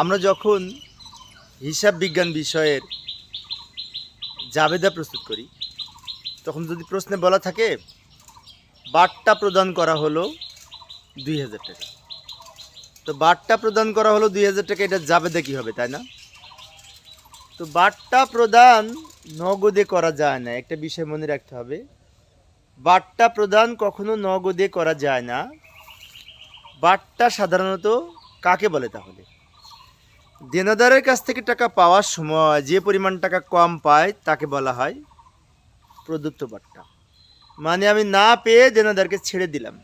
আমরা যখন হিসাব বিজ্ঞান বিষয়ের জাবেদা প্রস্তুত করি, তখন যদি প্রশ্নে বলা থাকে, বার্তা প্রদান করা হলো দুই হাজার টাকা। তো বার্তা প্রদান করা হলো দুই হাজার টাকা, এটা জাবেদা কি হবে, তাই না? তো বার্তা প্রদান নগদে করা যায় না, একটা বিষয় মনে রাখতে হবে। বার্তা প্রদান কখনো নগদে করা যায় না। বার্তা সাধারণত কাকে বলে তাহলে? দেনাদারের কাছ থেকে টাকা পাওয়ার সময় যে পরিমাণ টাকা কম পায় তাকে বলা হয় প্রদত্ত বাট্টা। মানে আমি না পেয়ে দেনাদারকে ছেড়ে দিলাম।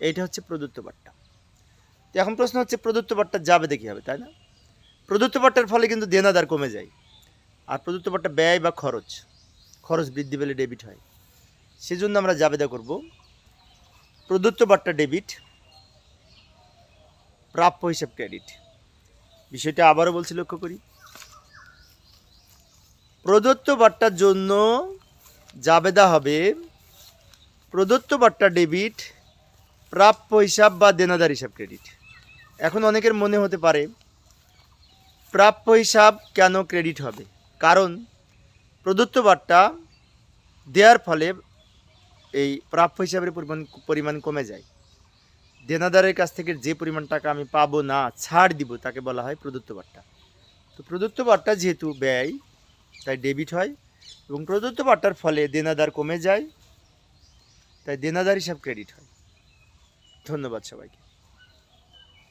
এইটা হচ্ছে প্রদত্ত তো এখন প্রশ্ন হচ্ছে, প্রদত্ত বার্তা যাবে দেখি হবে, তাই না? প্রদত্ত বার্তার ফলে কিন্তু দেনাদার কমে যায়। আর প্রদত্ত বার্তা ব্যয় বা খরচ খরচ বৃদ্ধি পেলে ডেবিট হয়। সেজন্য আমরা জাবেদা করব, প্রদত্ত বার্তা ডেবিট, প্রাপ্য হিসাব ক্রেডিট। বিষয়টা আবারও বলছি লক্ষ্য করি। প্রদত্ত বার্তার জন্য জাবেদা হবে, প্রদত্ত বার্তা ডেবিট, প্রাপ্য হিসাব বা দেনাদার হিসাব ক্রেডিট। এখন অনেকের মনে হতে পারে, প্রাপ্য হিসাব কেন ক্রেডিট হবে? কারণ প্রদত্ত বার্তা দেওয়ার ফলে এই প্রাপ্য হিসাবের পরিমাণ পরিমাণ কমে যায়। দেনাদারের কাছ থেকে যে পরিমাণ টাকা আমি পাবো না, ছাড় দিব, তাকে বলা হয় প্রদত্ত বার্তা তো প্রদত্ত বার্তা যেহেতু ব্যয়, তাই ডেবিট হয় এবং প্রদত্ত বার্তার ফলে দেনাদার কমে যায়, তাই দেনাদার হিসাব ক্রেডিট হয়। ধন্যবাদ সবাইকে।